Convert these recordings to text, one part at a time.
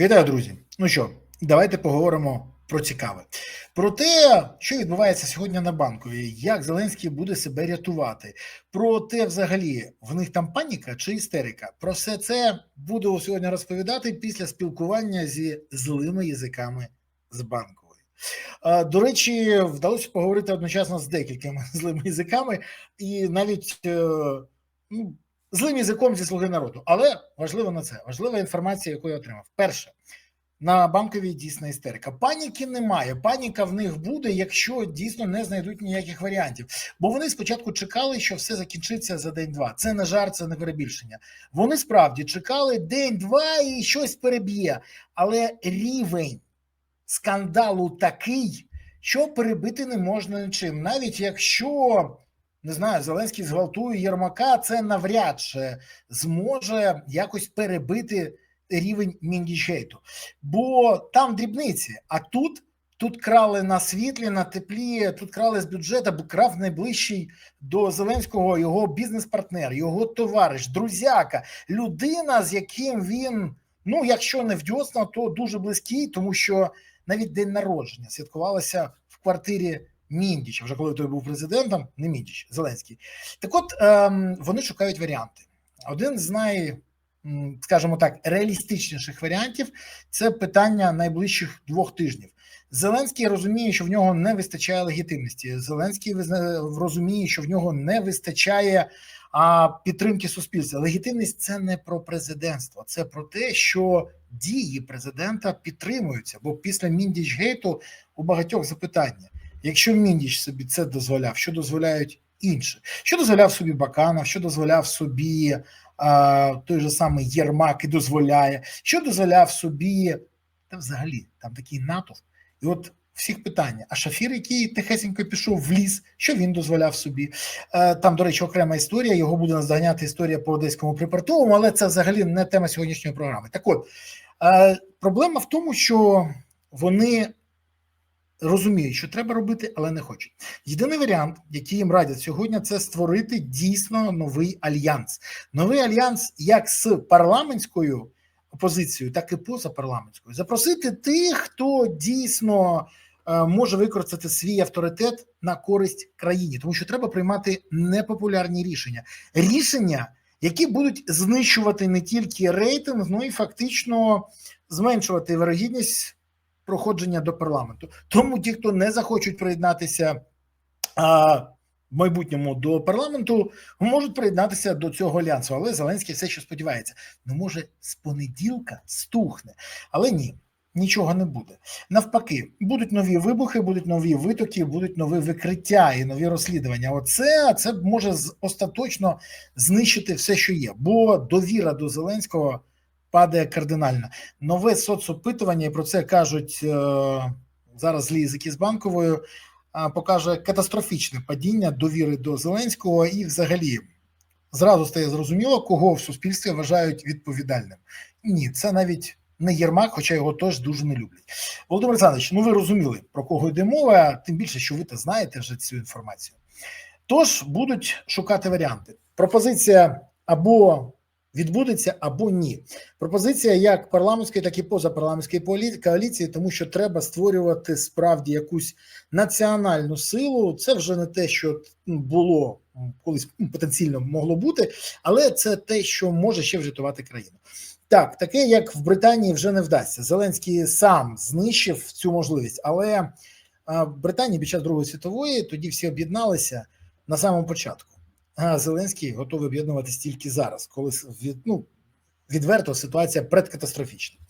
Вітаю, друзі. Ну що, давайте поговоримо про цікаве. Про те, що відбувається сьогодні на банковій, як Зеленський буде себе рятувати. Про те, взагалі, в них там паніка чи істерика. Про все це буду сьогодні розповідати після спілкування зі злими язиками з банкової. До речі, вдалося поговорити одночасно з декількома злими язиками, і навіть е, ну, злим язиком зі слуги народу. Але важливо на це, важлива інформація, яку я отримав. Перше, на банковій дійсна істерика. Паніки немає. Паніка в них буде, якщо дійсно не знайдуть ніяких варіантів. Бо вони спочатку чекали, що все закінчиться за день-два. Це не жарт, це не перебільшення. Вони справді чекали день-два і щось переб'є. Але рівень скандалу такий, що перебити не можна нічим. Навіть якщо не знаю, Зеленський зґвалтує Єрмака, це навряд чи зможе якось перебити рівень міндічейту. Бо там дрібниці, а тут. Тут крали на світлі, на теплі, тут крали з бюджету, бо крав найближчий до Зеленського його бізнес-партнер, його товариш, друзяка, людина, з яким він, ну якщо не вдьосно, то дуже близький, тому що навіть день народження святкувалося в квартирі Міндіча, вже коли той був президентом, не Міндіч, Зеленський. Так от ем, вони шукають варіанти. Один з най, скажімо так, реалістичніших варіантів це питання найближчих двох тижнів. Зеленський розуміє, що в нього не вистачає легітимності. Зеленський розуміє, що в нього не вистачає а, підтримки суспільства. Легітимність це не про президентство, це про те, що дії президента підтримуються. Бо після Міндічгейту у багатьох запитання. Якщо Міндіч собі це дозволяв, що дозволяють інші? Що дозволяв собі Баканов, що дозволяв собі а, той же самий Єрмак і дозволяє, що дозволяв собі, та взагалі там такий натовп. І от всіх питання. А Шафір, який тихесенько пішов в ліс, що він дозволяв собі? Е, там, до речі, окрема історія. Його буде наздоганяти історія по одеському припортовому, але це взагалі не тема сьогоднішньої програми. Так от е, проблема в тому, що вони розуміють, що треба робити, але не хочуть. Єдиний варіант, який їм радять сьогодні, це створити дійсно новий альянс. Новий альянс як з парламентською опозицією, так і позапарламентською. Запросити тих, хто дійсно е, може використати свій авторитет на користь країні, тому що треба приймати непопулярні рішення. Рішення. Які будуть знищувати не тільки рейтинг, ну і фактично зменшувати вирогідність проходження до парламенту. Тому ті, хто не захочуть приєднатися а, в майбутньому до парламенту, можуть приєднатися до цього альянсу. Але Зеленський все ще сподівається, ну може з понеділка стухне, але ні. Нічого не буде. Навпаки, будуть нові вибухи, будуть нові витоки, будуть нові викриття і нові розслідування. Оце це може остаточно знищити все, що є. Бо довіра до Зеленського падає кардинально. Нове соцопитування, і про це кажуть е, зараз злі з банковою, покаже катастрофічне падіння довіри до Зеленського і, взагалі, зразу стає зрозуміло, кого в суспільстві вважають відповідальним. Ні, це навіть не Єрмак, хоча його теж дуже не люблять. Володимир Олександрович, ну ви розуміли, про кого йде мова, тим більше, що ви та знаєте вже цю інформацію. Тож будуть шукати варіанти. Пропозиція або відбудеться або ні. Пропозиція як парламентської, так і позапарламентської коаліції, тому що треба створювати справді якусь національну силу. Це вже не те, що було колись потенційно могло бути, але це те, що може ще врятувати країну. Так, таке, як в Британії, вже не вдасться. Зеленський сам знищив цю можливість, але в Британії під час Другої світової тоді всі об'єдналися на самому початку. Зеленський готовий об'єднуватися тільки зараз, коли від, ну, відверто ситуація предкатастрофічна.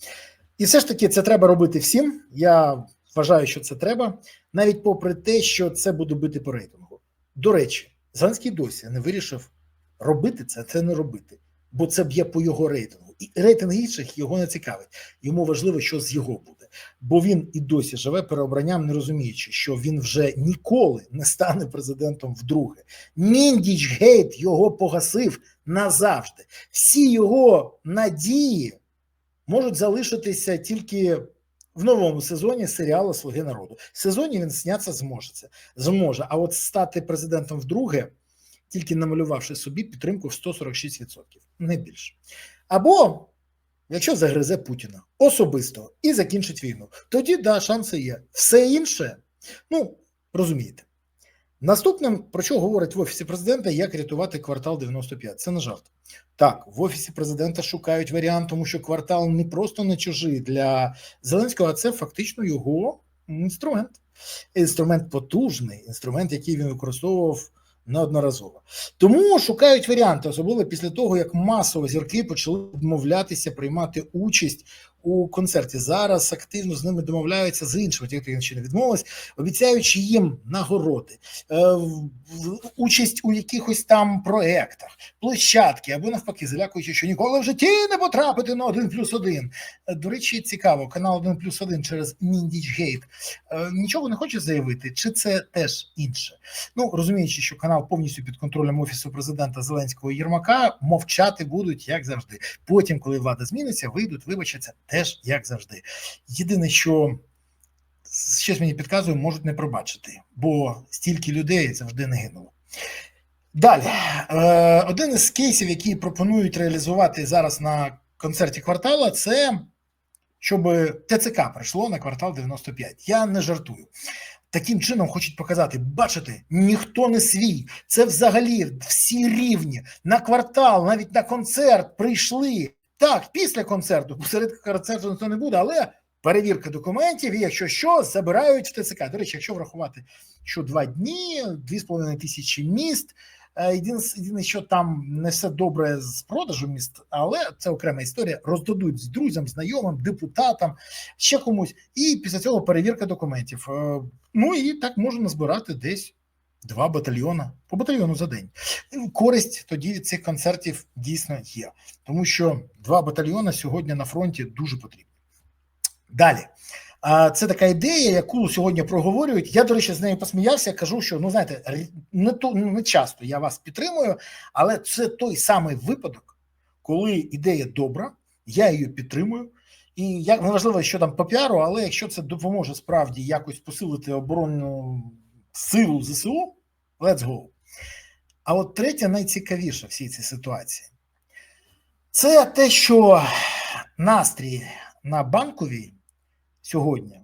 І все ж таки це треба робити всім. Я вважаю, що це треба, навіть попри те, що це буде бити по рейтингу. До речі, Зеленський досі не вирішив робити це, це не робити, бо це б'є по його рейтингу. Рейтинг інших його не цікавить. Йому важливо, що з його буде, бо він і досі живе переобранням, не розуміючи, що він вже ніколи не стане президентом вдруге. Міндіч гейт його погасив назавжди. Всі його надії можуть залишитися тільки в новому сезоні серіалу Слуги народу. В сезоні він снятися зможе це зможе. А от стати президентом вдруге, тільки намалювавши собі підтримку в 146%, не більше. Або якщо загризе Путіна особисто і закінчить війну, тоді да, шанси є. Все інше, ну розумієте. Наступним, про що говорить в офісі президента, як рятувати квартал 95. Це не жарт. Так, в офісі президента шукають варіант, тому що квартал не просто не чужий для Зеленського, а це фактично його інструмент. Інструмент потужний, інструмент, який він використовував неодноразово. Тому шукають варіанти, особливо після того, як масово зірки почали відмовлятися приймати участь у концерті. Зараз активно з ними домовляються з іншими, ті, які ще не відмовились, обіцяючи їм нагороди, е, участь у якихось там проектах, площадки або навпаки, залякуючи, що ніколи в житті не потрапити на 1 плюс 1. До речі, цікаво, канал 1 плюс 1 через Міндічгейт е, нічого не хоче заявити, чи це теж інше? Ну розуміючи, що канал повністю під контролем офісу президента Зеленського Єрмака, мовчати будуть як завжди. Потім, коли влада зміниться, вийдуть, вибачаться теж як завжди. Єдине, що щось мені підказує, можуть не пробачити, бо стільки людей завжди не гинуло. Далі, е, один із кейсів, які пропонують реалізувати зараз на концерті квартала, це щоб ТЦК прийшло на квартал 95. Я не жартую. Таким чином хочуть показати, бачите, ніхто не свій. Це взагалі всі рівні на квартал, навіть на концерт прийшли. Так, після концерту, серед концерту ніхто не буде, але перевірка документів, і якщо що, забирають в ТЦК. До речі, якщо врахувати, що два дні, дві з половиною тисячі міст. е, Єдине, що там не все добре з продажу міст, але це окрема історія. Роздадуть з друзям, знайомим, депутатам, ще комусь, і після цього перевірка документів. Е, Ну і так можна назбирати десь два батальйона по батальйону за день. Користь тоді від цих концертів дійсно є, тому що два батальйони сьогодні на фронті дуже потрібні. Далі. Це така ідея, яку сьогодні проговорюють. Я, до речі, з нею посміявся. Кажу, що ну знаєте, не то не часто я вас підтримую, але це той самий випадок, коли ідея добра, я її підтримую. І як неважливо, що там по піару, але якщо це допоможе справді якось посилити оборонну силу ЗСУ, let's go. А от третє найцікавіше в всій цій ситуації це те, що настрій на банковій сьогодні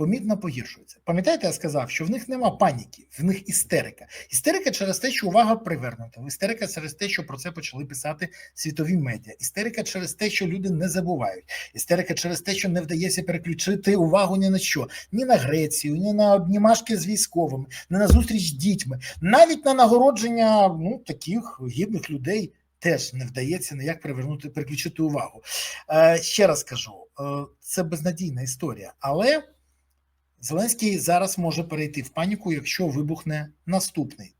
помітно погіршується. Пам'ятаєте, я сказав, що в них нема паніки, в них істерика. Істерика через те, що увага привернута. Істерика через те, що про це почали писати світові медіа. Істерика через те, що люди не забувають. Істерика через те, що не вдається переключити увагу ні на що, ні на Грецію, ні на обнімашки з військовими, ні на зустріч з дітьми, навіть на нагородження ну таких гідних людей. Теж не вдається ніяк привернути, переключити увагу. Е, ще раз кажу: е, це безнадійна історія, але Зеленський зараз може перейти в паніку, якщо вибухне наступний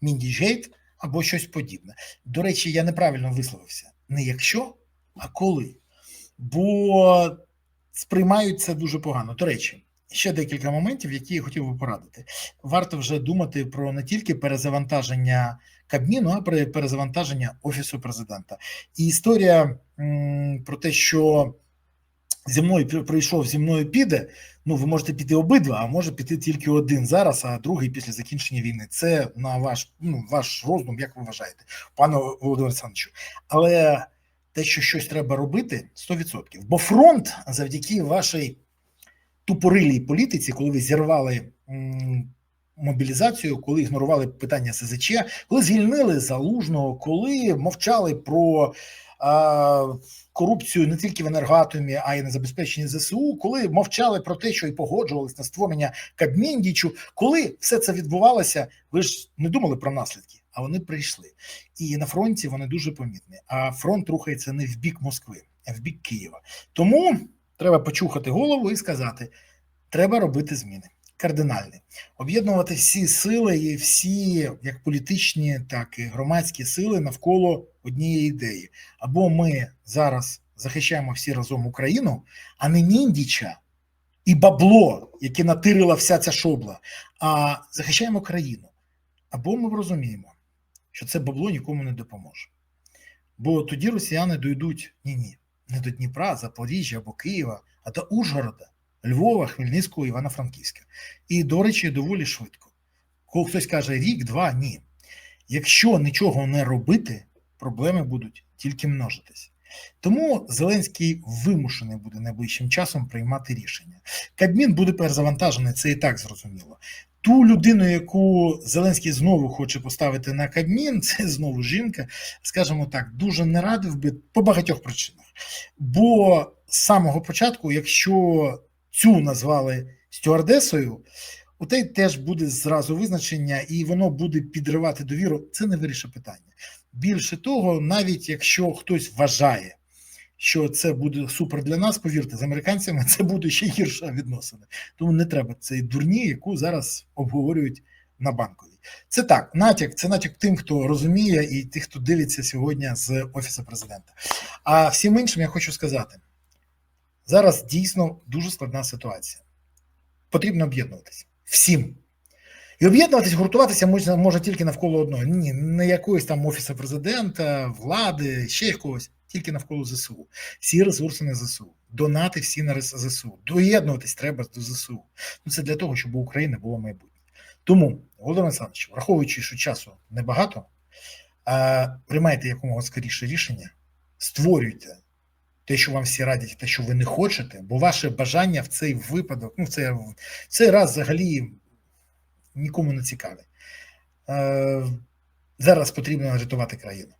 Міндіжгейт або щось подібне. До речі, я неправильно висловився. Не якщо, а коли. Бо сприймають це дуже погано. До речі, ще декілька моментів, які я хотів би порадити. Варто вже думати про не тільки перезавантаження Кабміну, а про перезавантаження Офісу президента. І історія м, про те, що зі мною прийшов, зі мною піде. Ну, ви можете піти обидва, а може піти тільки один зараз, а другий після закінчення війни. Це на ваш ну, ваш роздум, як ви вважаєте, пане Володимир Олександровичу. Але те, що щось треба робити, 100%. Бо фронт завдяки вашій тупорилій політиці, коли ви зірвали мобілізацію, коли ігнорували питання СЗЧ, коли звільнили залужного, коли мовчали про корупцію не тільки в енергоатомі, а й на забезпеченні ЗСУ, коли мовчали про те, що і погоджувались на створення Кабміндічу, коли все це відбувалося, ви ж не думали про наслідки, а вони прийшли. І на фронті вони дуже помітні. А фронт рухається не в бік Москви, а в бік Києва. Тому треба почухати голову і сказати: треба робити зміни. Кардинальні, об'єднувати всі сили і всі, як політичні, так і громадські сили навколо однієї ідеї. Або ми зараз захищаємо всі разом Україну, а не Міндіча і бабло, яке натирила вся ця шобла, а захищаємо країну. Або ми розуміємо, що це бабло нікому не допоможе. Бо тоді росіяни дійдуть ні, ні, не до Дніпра, Запоріжжя або Києва, а до Ужгорода, Львова, Хмельницького, Івано-Франківська. І, до речі, доволі швидко. Коли хтось каже рік, два, ні. Якщо нічого не робити, проблеми будуть тільки множитись. Тому Зеленський вимушений буде найближчим часом приймати рішення. Кабмін буде перезавантажений, це і так зрозуміло. Ту людину, яку Зеленський знову хоче поставити на Кабмін, це знову жінка, скажімо так, дуже не радив би по багатьох причинах. Бо з самого початку, якщо цю назвали стюардесою, у те теж буде зразу визначення, і воно буде підривати довіру. Це не вирішить питання. Більше того, навіть якщо хтось вважає, що це буде супер для нас, повірте, з американцями це буде ще гірша відносина. Тому не треба цієї дурні, яку зараз обговорюють на банковій. Це так, натяк, це натяк тим, хто розуміє, і тих, хто дивиться сьогодні з офісу президента. А всім іншим я хочу сказати: зараз дійсно дуже складна ситуація. Потрібно об'єднуватися всім. І об'єднуватись, гуртуватися може, може тільки навколо одного. Ні, не якоїсь там офісу президента, влади, ще якогось, тільки навколо ЗСУ. Всі ресурси на ЗСУ. Донати всі на ЗСУ. Доєднуватись треба до ЗСУ. Ну це для того, щоб у України було майбутнє. Тому, Володимир Олександрович, враховуючи, що часу небагато, приймайте якомога скоріше рішення, створюйте те, що вам всі радять, те, що ви не хочете, бо ваше бажання в цей випадок, ну в цей, в цей раз взагалі нікому не цікаве. Е, Зараз потрібно рятувати країну.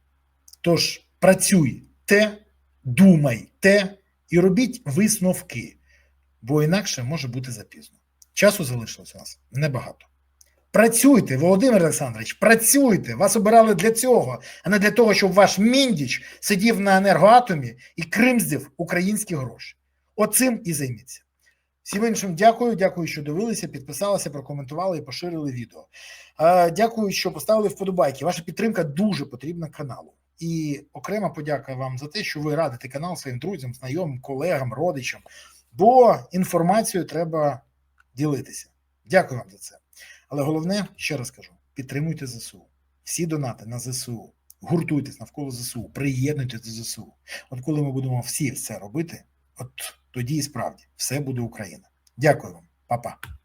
Тож працюйте, думайте і робіть висновки, бо інакше може бути запізно. Часу залишилось у нас небагато. Працюйте, Володимир Олександрович, працюйте. Вас обирали для цього, а не для того, щоб ваш міндіч сидів на енергоатомі і кримздив українські гроші. Оцим і займіться. Всім іншим дякую. Дякую, що дивилися, підписалися, прокоментували і поширили відео. Дякую, що поставили вподобайки. Ваша підтримка дуже потрібна каналу. І окрема подяка вам за те, що ви радите канал своїм друзям, знайомим, колегам, родичам. Бо інформацію треба ділитися. Дякую вам за це. Але головне, ще раз кажу: підтримуйте ЗСУ. Всі донати на ЗСУ, гуртуйтесь навколо ЗСУ, приєднуйтесь до ЗСУ. От коли ми будемо всі це робити, от тоді і справді все буде Україна. Дякую вам, Па-па.